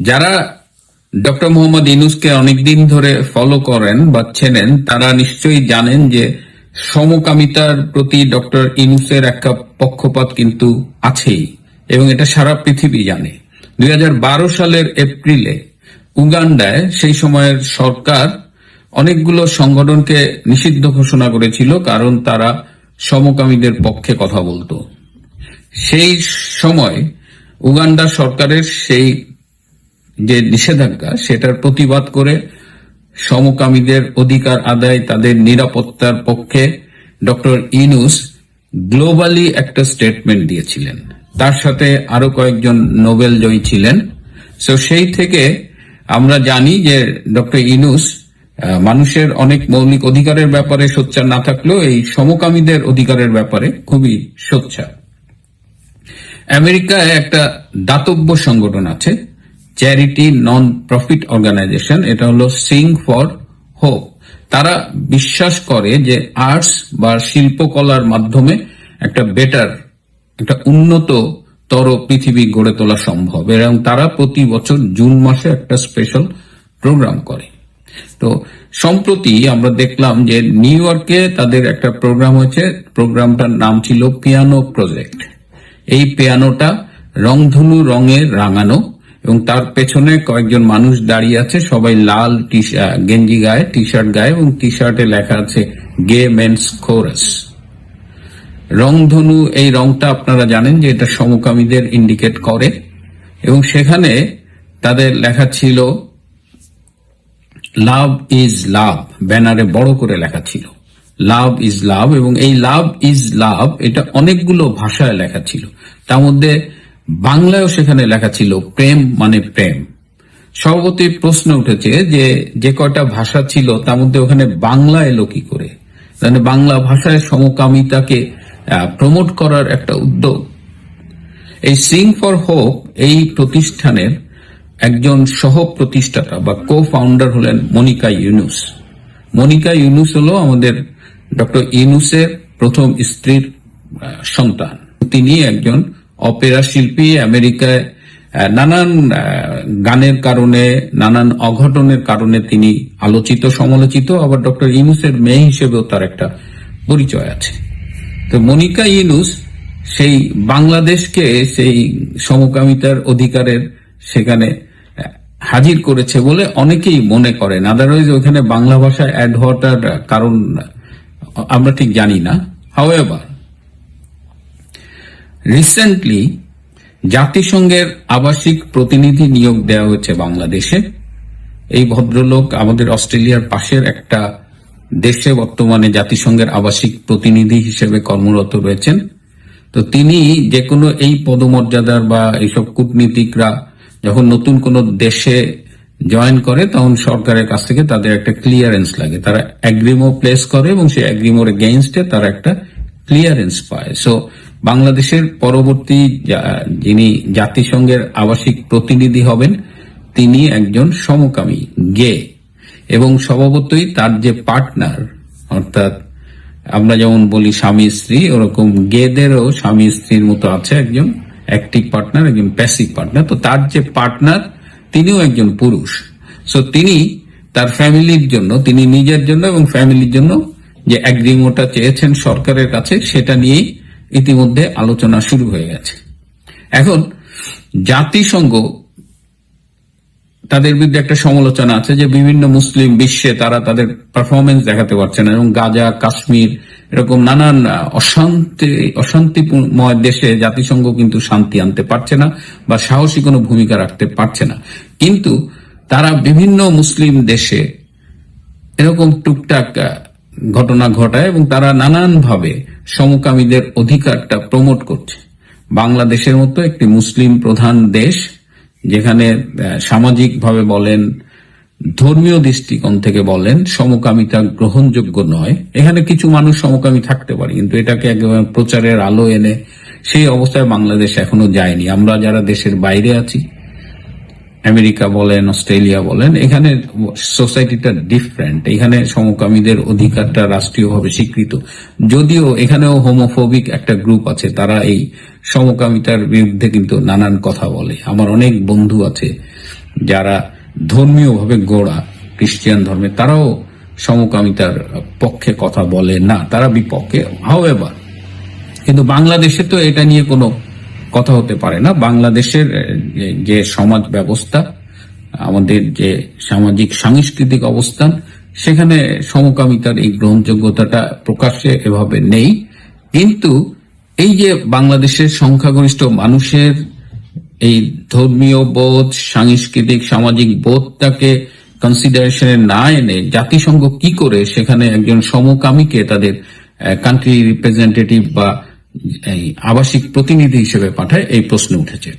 যারা ডক্টর মোহাম্মদ ইনুসকে অনেকদিন ধরে ফলো করেন বা চেনেন, তারা নিশ্চয়ই জানেন যে সমকামিতার প্রতি ডক্টর ইনুসের একটা পক্ষপাত কিন্তু আছেই এবং এটা সারা পৃথিবী জানে। দুই হাজার বারো সালের এপ্রিলে উগান্ডায় সেই সময়ের সরকার অনেকগুলো সংগঠনকে নিষিদ্ধ ঘোষণা করেছিল কারণ তারা সমকামীদের পক্ষে কথা বলতো। সেই সময় উগান্ডা সরকারের সেই যে নিষেধাজ্ঞা, সেটার প্রতিবাদ করে সমকামীদের অধিকার আদায়, তাদের নিরাপত্তার পক্ষে ডক্টর ইনুস গ্লোবালি একটা স্টেটমেন্ট দিয়েছিলেন। তার সাথে আরও কয়েকজন নোবেল জয়ী ছিলেন। সো সেই থেকে আমরা জানি যে ডক্টর ইনুস মানুষের অনেক মৌলিক অধিকারের ব্যাপারে সোচ্চার না থাকলেও এই সমকামীদের অধিকারের ব্যাপারে খুবই সোচ্চার। আমেরিকায় একটা দাতব্য সংগঠন আছে, চ্যারিটি নন প্রফিট অর্গানাইজেশন, এটা হলো সিং ফর হোপ। তারা বিশ্বাস করে যে আর্টস বা শিল্পকলার মাধ্যমে একটা বেটার, একটা উন্নত তর পৃথিবী গড়ে তোলা সম্ভব। এবং তারা প্রতি বছর জুন মাসে একটা স্পেশাল প্রোগ্রাম করে। তো সম্প্রতি আমরা দেখলাম যে নিউ ইয়র্কে তাদের একটা প্রোগ্রাম হয়েছে, প্রোগ্রামটার নাম ছিল পিয়ানো প্রজেক্ট। এই পিয়ানোটা রংধনু রঙে রাঙানো এবং তার পেছনে কয়েকজন মানুষ দাঁড়িয়ে আছে। সবাই লাল টি গেঞ্জি গায়ে টি শার্ট গায়ে এবং টি শার্টে লেখা আছে, গে মেন্স কোরাস রংধনু, এই রংটা আপনারা জানেন যে এটা সমকামীদের ইন্ডিকেট করে এবং সেখানে তাদের লেখা ছিল, লাভ ইজ লাভ। ব্যানারে বড় করে লেখা ছিল। লাভ ইজ লাভ এবং এই লাভ ইজ লাভ এটা অনেকগুলো ভাষায় লেখা ছিল। তার মধ্যে বাংলায়ও সেখানে লেখা ছিল প্রেম মানে প্রেম। স্বভাবতই প্রশ্ন উঠেছে যে যে কয়টা ভাষা ছিল, তার মধ্যে ওখানে বাংলা এলো কি করে? মানে বাংলা ভাষায় সমকামিতাকে প্রমোট করার একটা উদ্যোগ। এই সিং ফর হোপ এই প্রতিষ্ঠানের একজন সহ প্রতিষ্ঠাতা বা কো ফাউন্ডার হলেন মনিকা ইউনুস। মনিকা ইউনুস হলো আমাদের ডক্টর ইউনুসের প্রথম স্ত্রীর সন্তান। তিনি একজন অপেরা শিল্পী আমেরিকায় নানান গানের কারণে, নানান অঘটনের কারণে তিনি আলোচিত, সমালোচিত। আবার ডক্টর ইনুসের মেয়ে হিসেবেও তার একটা পরিচয় আছে। তো মনিকা ইউনুস সেই বাংলাদেশকে সেই সমকামিতার অধিকারের সেখানে হাজির করেছে বলে অনেকেই মনে করেন। আদারওয়াইজ ওখানে বাংলা ভাষায় অ্যাড হওয়াটার কারণ আমরা ঠিক জানি না। হাওয়েভার রিসেন্টলি জাতিসংঘের আবাসিক প্রতিনিধি নিয়োগ দেওয়া হয়েছে বাংলাদেশে। এই ভদ্রলোক আমাদের অস্ট্রেলিয়ার পাশের একটা দেশে বর্তমানে জাতিসংঘের আবাসিক প্রতিনিধি হিসেবে কর্মরত রয়েছেন। তো তিনি যে কোনো এই পদমর্যাদার বা এইসব কূটনীতিকরা যখন নতুন কোনো দেশে জয়েন করে, তখন সরকারের কাছ থেকে তাদের একটা ক্লিয়ারেন্স লাগে। তারা অ্যাগ্রিমো প্লেস করে এবং সেই অ্যাগ্রিমোর এগেইনস্টে তারা একটা ক্লিয়ারেন্স পায়। সো বাংলাদেশের পরবর্তী যিনি জাতিসংঘের আবাসিক প্রতিনিধি হবেন, তিনি একজন সমকামী, গে। এবং স্বভাবতই তার যে পার্টনার অর্থাৎ আমরা যেমন বলি স্বামী, স্ত্রী, ওরকম গেদেরও স্বামী, স্ত্রীর মতো আছে একজন অ্যাক্টিভ পার্টনার একজন প্যাসিভ পার্টনার তো তার যে পার্টনার তিনিও একজন পুরুষ। সো তিনি তার ফ্যামিলির জন্য, তিনি নিজের জন্য এবং ফ্যামিলির জন্য যে অ্যাগ্রিমোটা চেয়েছেন সরকারের কাছে, সেটা নিয়েই ইতিমধ্যে আলোচনা শুরু হয়ে গেছে। এখন, জাতিসংঘ তাদের বিরুদ্ধে একটা সমালোচনা আছে যে বিভিন্ন মুসলিম বিশ্বে তারা তাদের পারফরমেন্স দেখাতে পারছে না। এবং গাজা, কাশ্মীর, এরকম নানান অশান্তি, অশান্তিময় দেশে জাতিসংঘ কিন্তু শান্তি আনতে পারছে না বা সাহসী কোনো ভূমিকা রাখতে পারছে না। কিন্তু তারা বিভিন্ন মুসলিম দেশে এরকম টুকটাক ঘটনা ঘটায় এবং তারা নানানভাবে সমকামীদের অধিকারটা প্রমোট করছে। বাংলাদেশের মতো একটি মুসলিম প্রধান দেশ যেখানে সামাজিকভাবে বলেন, ধর্মীয় দৃষ্টিকোণ থেকে বলেন, সমকামিতা গ্রহণযোগ্য নয়। এখানে কিছু মানুষ সমকামী থাকতে পারে, কিন্তু এটাকে একেবারে প্রচারের আলো এনে সেই অবস্থায় বাংলাদেশ এখনও যায়নি। আমরা যারা দেশের বাইরে আছি আমেরিকা বলেন, অস্ট্রেলিয়া বলেন, এখানে সোসাইটিটা ডিফারেন্ট এখানে সমকামীদের অধিকারটা রাষ্ট্রীয়ভাবে স্বীকৃত। যদিও এখানেও হোমোফোবিক একটা গ্রুপ আছে, তারা এই সমকামিতার বিরুদ্ধে কিন্তু নানান কথা বলে। আমার অনেক বন্ধু আছে যারা ধর্মীয়ভাবে গোড়া, খ্রিস্টিয়ান ধর্মে, তারাও সমকামিতার পক্ষে কথা বলে। না, তারা বিপক্ষে। হাও কিন্তু বাংলাদেশে তো এটা নিয়ে কোনো কথা হতে পারে না। বাংলাদেশের যে- সমাজ ব্যবস্থা, আমাদের যে সামাজিক, সাংস্কৃতিক অবস্থান, সেখানে সমকামিতার এই গ্রহণযোগ্যতাটা প্রকাশ্যে এভাবে নেই। কিন্তু এই যে বাংলাদেশের সংখ্যাগরিষ্ঠ মানুষের এই ধর্মীয় বোধ, সাংস্কৃতিক, সামাজিক বোধটাকে কনসিডারেশনে না এনে জাতিসংঘ কি করে সেখানে একজন সমকামীকে তাদের কান্ট্রি রিপ্রেজেন্টেটিভ বা এই আবাসিক প্রতিনিধি হিসেবে পাঠায় এই প্রশ্ন উঠেছে।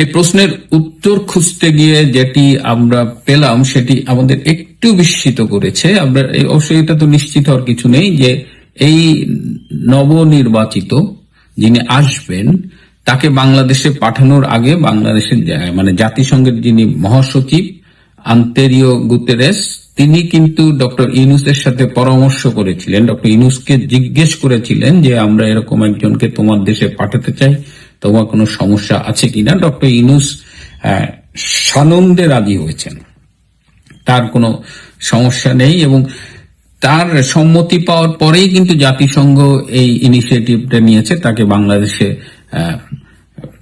এই প্রশ্নের উত্তর খুঁজতে গিয়ে যেটি আমরা পেলাম, সেটি আমাদের একটু বিস্মিত করেছে। আমরা অবশ্যই এটা তো নিশ্চিত হওয়ার কিছু নেই যে এই নবনির্বাচিত যিনি আসবেন, তাকে বাংলাদেশে পাঠানোর আগে বাংলাদেশের মানে জাতিসংঘের যিনি মহাসচিব, আন্তেরিও গুতেরেস তিনি কিন্তু ডক্টর ইনুসের সাথে পরামর্শ করেছিলেন ডক্টর ইনুসকে জিজ্ঞেস করেছিলেন যে আমরা এরকম একজনকে তোমার দেশে পাঠাতে চাই তোমার কোনো সমস্যা আছে কিনা? ডক্টর আহ, সানন্দে রাজি হয়েছেন। তার কোনো সমস্যা নেই এবং তার সম্মতি পাওয়ার পরেই কিন্তু জাতিসংঘ এই ইনিশিয়েটিভটা নিয়েছে তাকে বাংলাদেশে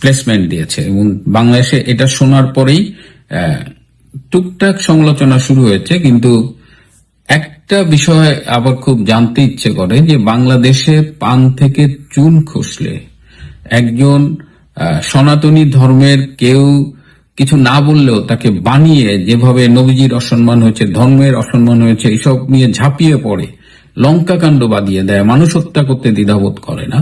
প্লেসমেন্ট দিয়েছে। এবং বাংলাদেশে এটা শোনার পরেই টুকটাক সমালোচনা শুরু হয়েছে, কিন্তু একটা বিষয় আবার খুব জানতে ইচ্ছে করে যে বাংলাদেশে পান থেকে চুন খসলে। একজন সনাতনী ধর্মের কেউ কিছু না বললেও তাকে বানিয়ে যেভাবে নবীজির অসম্মান হয়েছে, ধর্মের অসম্মান হয়েছে, এসব নিয়ে ঝাঁপিয়ে পড়ে, লঙ্কাকাণ্ড বাদিয়ে দেয়, মানুষ হত্যা করতে দ্বিধাবোধ করে না।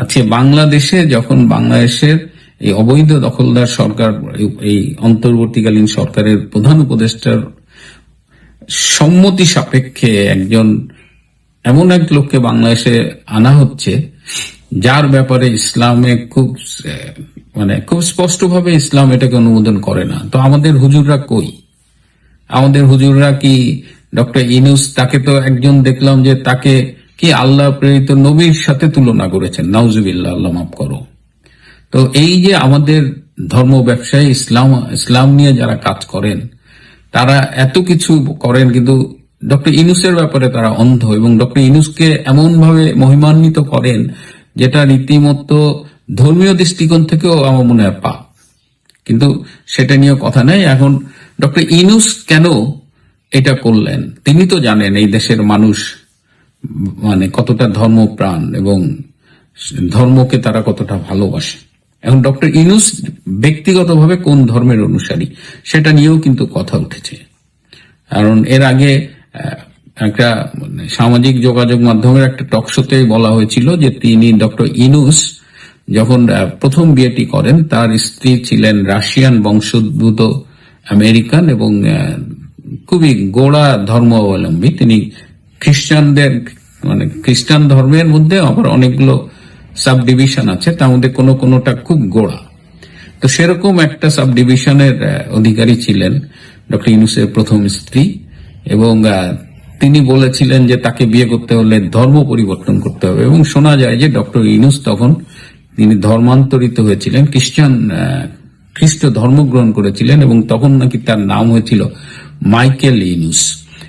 আজকে বাংলাদেশে যখন বাংলাদেশের এই অবৈধ দখলদার সরকার, এই- অন্তর্বর্তীকালীন সরকারের প্রধান উপদেষ্টার সম্মতি সাপেক্ষে একজন, এমন এক লোককে বাংলাদেশে আনা হচ্ছে, যার ব্যাপারে ইসলামে খুব মানে খুব স্পষ্টভাবে ইসলাম এটাকে অনুমোদন করে না। তো আমাদের হুজুররা কই? আমাদের হুজুররা কি ডক্টর ইনুস তাকে তো একজন দেখলাম যে তাকে কি আল্লাহ প্রেরিত নবীর সাথে তুলনা করেছেন? নাউজুবিল্লাহ, আল্লাহ মাফ করো। তো এই যে আমাদের ধর্ম ব্যবসায়ী ইসলাম ইসলাম নিয়ে যারা কাজ করেন, তারা এত কিছু করেন কিন্তু ডক্টর ইনুসের ব্যাপারে তারা অন্ধ এবং ডক্টর ইনুসকে এমন ভাবে মহিমান্বিত করেন যেটা রীতিমতো ধর্মীয় দৃষ্টিকোণ থেকেও আমার মনে হয় পাপ। কিন্তু সেটা নিয়ে কথা নেই। এখন ডক্টর ইনুস কেন এটা করলেন? তিনি তো জানেন এই দেশের মানুষ মানে কতটা ধর্মপ্রাণ এবং ধর্মকে তারা কতটা ভালোবাসে। এখন ডক্টর ইনুস ব্যক্তিগতভাবে কোন ধর্মের অনুসারী, সেটা নিয়েও কিন্তু কথা উঠেছে। কারণ এর আগে একটা মানে সামাজিক যোগাযোগ মাধ্যমের একটা টকশোতে বলা হয়েছিল যে তিনি ডক্টর ইনুস যখন প্রথম বিয়েটি করেন, তার স্ত্রী ছিলেন রাশিয়ান বংশোদ্ভূত আমেরিকান এবং খুবই গোড়া ধর্মাবলম্বী তিনি খ্রিস্টানদের মানে খ্রিস্টান ধর্মের মধ্যে আবার অনেকগুলো সাব ডিভিশন আছে, তার মধ্যে কোনো কোনোটা খুব গোড়া। তো সেরকম একটা সাব ডিভিশনের অধিকারী ছিলেন ডক্টর ইউনুসের প্রথম স্ত্রী এবং তিনি বলেছিলেন যে তাকে বিয়ে করতে হলে ধর্ম পরিবর্তন করতে হবে এবং শোনা যায় যে ডক্টর ইউনুস তখন তিনি ধর্মান্তরিত হয়েছিলেন, খ্রিস্টান খ্রিস্ট ধর্ম গ্রহণ করেছিলেন এবং তখন নাকি তার নাম হয়েছিল মাইকেল ইনুস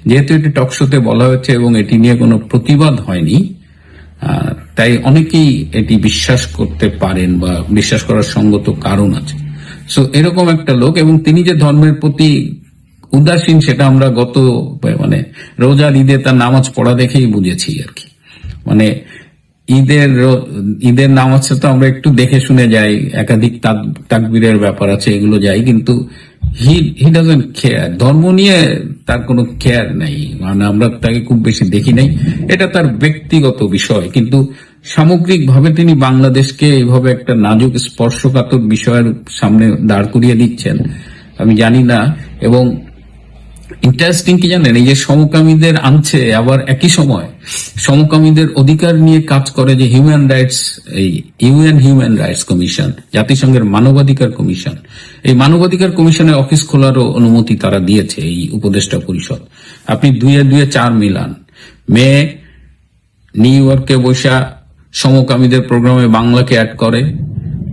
যেহেতু এটি টকশোতে বলা হয়েছে এবং এটি নিয়ে কোনো প্রতিবাদ হয়নি তাই অনেকেই এটি বিশ্বাস করতে পারেন বা বিশ্বাস করার সঙ্গত কারণ আছে। সো এরকম একটা লোক এবং তিনি যে ধর্মের প্রতি উদাসীন, সেটা আমরা গত মানে রোজার ঈদে তার নামাজ পড়া দেখেই বুঝেছি আর কি। মানে ঈদের ঈদের নামাজে তো আমরা একটু দেখে শুনে যাই, একাধিক তাক- তাকবীরের ব্যাপার আছে, এগুলো যাই, কিন্তু হি ডাজেন্ট কেয়ার ধর্ম নিয়ে তার কোনো কেয়ার নাই। মানে আমরা তাকে খুব বেশি দেখি নাই। এটা তার ব্যক্তিগত বিষয়, কিন্তু সামগ্রিকভাবে তিনি বাংলাদেশকে এইভাবে একটা নাজুক, স্পর্শকাতর বিষয়ের সামনে দাঁড় করিয়ে দিচ্ছেন, আমি জানি না। এবং ইন্টারেস্টিং কি জানেন, এই যে সমকামীদের আনছে, আবার একই সময় সমকামীদের অধিকার নিয়ে কাজ করে যে হিউম্যান রাইটস এই ইউএন হিউম্যান রাইটস কমিশন জাতিসংঘের মানবাধিকার কমিশন। এই মানবাধিকার কমিশনের অফিস খোলারও অনুমতি তারা দিয়েছে এই উপদেষ্টা পরিষদ। আপনি দুয়ে দুয়ে চার মিলান। মেয়ে নিউ ইয়র্কে বসা সমকামীদের প্রোগ্রামে বাংলাকে অ্যাড করে।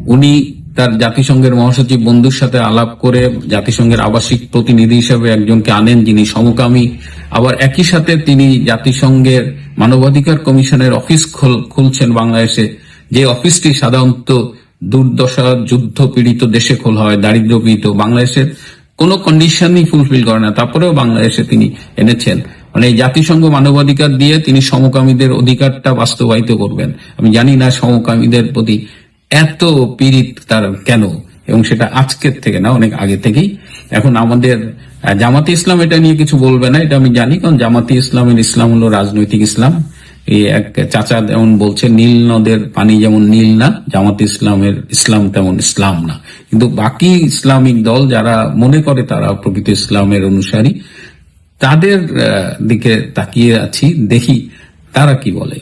উনি তার জাতিসংঘের মহাসচিব বন্ধুর সাথে আলাপ করে জাতিসংঘের আবাসিক প্রতিনিধি হিসেবে একজনকে আনেন, যিনি সমকামী। আবার একই সাথে তিনি জাতিসংঘের মানবাধিকার কমিশনের অফিস খোল- খুলছেন বাংলাদেশে। যে অফিসটি সাধারণত দুর্দশা, যুদ্ধ পীড়িত দেশে খোলা হয় দারিদ্র পীড়িত। বাংলাদেশের কোনো কন্ডিশনই ফুলফিল করে না। তারপরেও বাংলাদেশে তিনি এনেছেন। মানে জাতিসংঘ মানবাধিকার দিয়ে তিনি সমকামীদের অধিকারটা বাস্তবায়িত করবেন। আমি জানি না সমকামীদের প্রতি এত পীড়িত তার কেন, এবং সেটা আজকের থেকে না, অনেক আগে থেকেই। এখন আমাদের জামাতে ইসলাম এটা নিয়ে কিছু বলবে না, এটা আমি জানি, কারণ জামাতে ইসলামের ইসলাম হলো রাজনৈতিক ইসলাম। এই এক চাচা যেমন বলছে, নীল নদের পানি যেমন নীল না, জামাত ইসলামের ইসলাম তেমন ইসলাম না। কিন্তু বাকি ইসলামিক দল যারা মনে করে তারা প্রকৃত ইসলামের অনুসারী তাদের দিকে তাকিয়ে আছি দেখি তারা কি বলে।